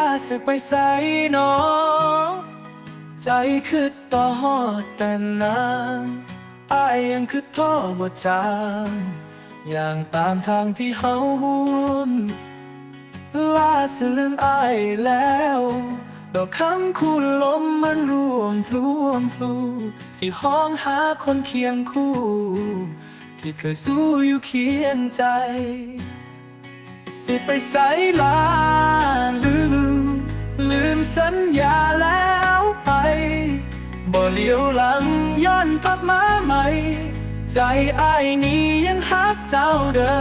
าสึกไปใส่น้อง ใจคือต่อฮอดแต่นานอายยังคือท่อบ่จางอย่างตามทางที่เฮาหุ่นลาสิลืมอายแล้ว ดอกคำคูลมมันร่วงพลวงพลูสิห้องหาคนเคียงคู่ ที่เคยสู้อยู่เคียงใจ สิไปใส่ลาลืม ลืมสัญญาแล้วไป บ่เลี้ยวหลังย้อนกลับมาใหม่ ใจอ้ายนี้ยังฮักเจ้าเดิ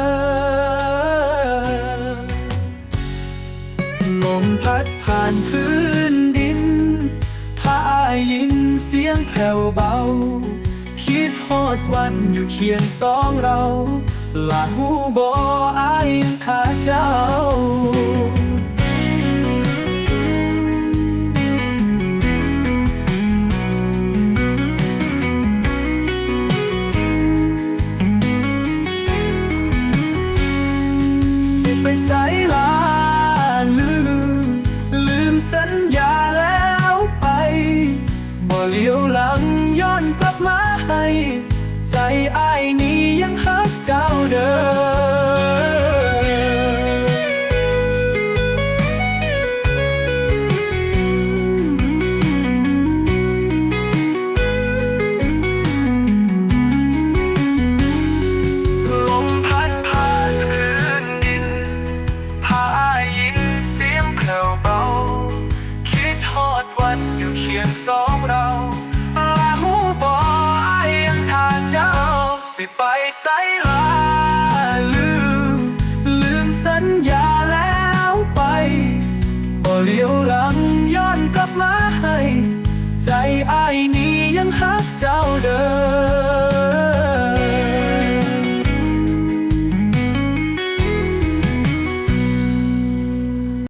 มลมพัดผ่านพื้นดินพาอ้ายยินเสียงแผ่วเบา คิดฮอดวันอยู่เคียงสองเรา ลาหูบออายยังหาเจ้า สิไปใส่ลาลืม ลืมสัญญาแล้วไป บ่เลี้ยวหลังย้อนกลับมาให้ ใจอ้าย สองเราลาหูบออายยังทาเจ้า สิไปใส่ลาลืม ลืมสัญญาแล้วไปบ่เลี้ยว